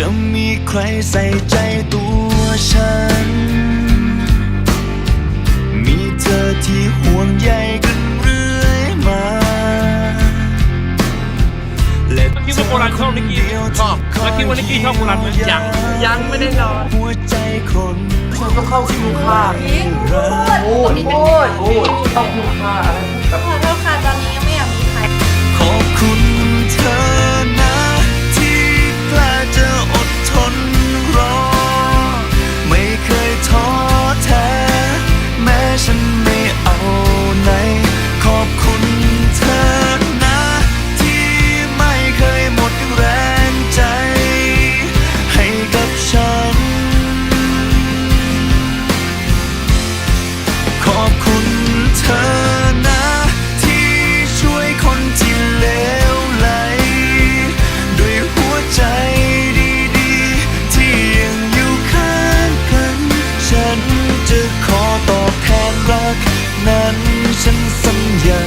จะมีใครใส่ใจตัวฉัน มีเธอที่ห่วงใยกันเรื่อยมาและคิดว่าโบราณชอบนิกกี้ชอบแล้วคิดว่านิกกี้ชอบโบราณไหมยังยังไม่ได้นอนหัวใจคนฉันก็เข้าคิวค่ะรักพูดพูดพูดต้องคิวค่ะ นั้นฉันสัญญา